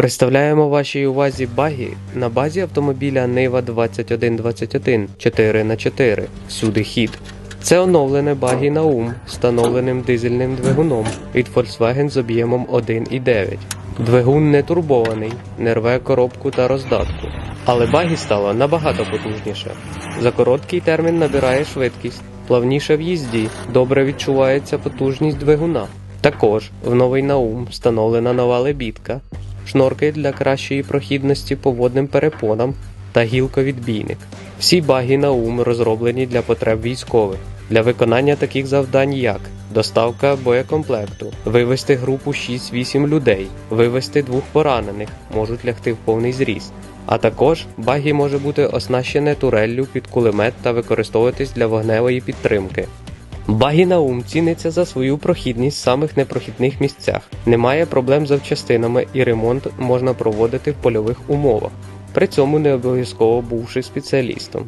Представляємо вашій увазі багі на базі автомобіля Нива 2121 4х4. Всюди хід. Це оновлене багі Наум з встановленим дизельним двигуном від Volkswagen з об'ємом 1,9. Двигун не турбований, не рве коробку та роздатку. Але багі стало набагато потужніше. За короткий термін набирає швидкість, плавніше в їзді, добре відчувається потужність двигуна. Також в новий Наум встановлена нова лебідка, шнорки для кращої прохідності по водним перепонам та гілковідбійник. Всі баги Наум розроблені для потреб військових, для виконання таких завдань, як доставка боєкомплекту, вивести групу 6-8 людей, вивести двох поранених, можуть лягти в повний зріст. А також багі може бути оснащене туреллю під кулемет та використовуватись для вогневої підтримки. Багі Наум ціниться за свою прохідність в самих непрохідних місцях. Немає проблем з запчастинами і ремонт можна проводити в польових умовах, при цьому не обов'язково бувши спеціалістом.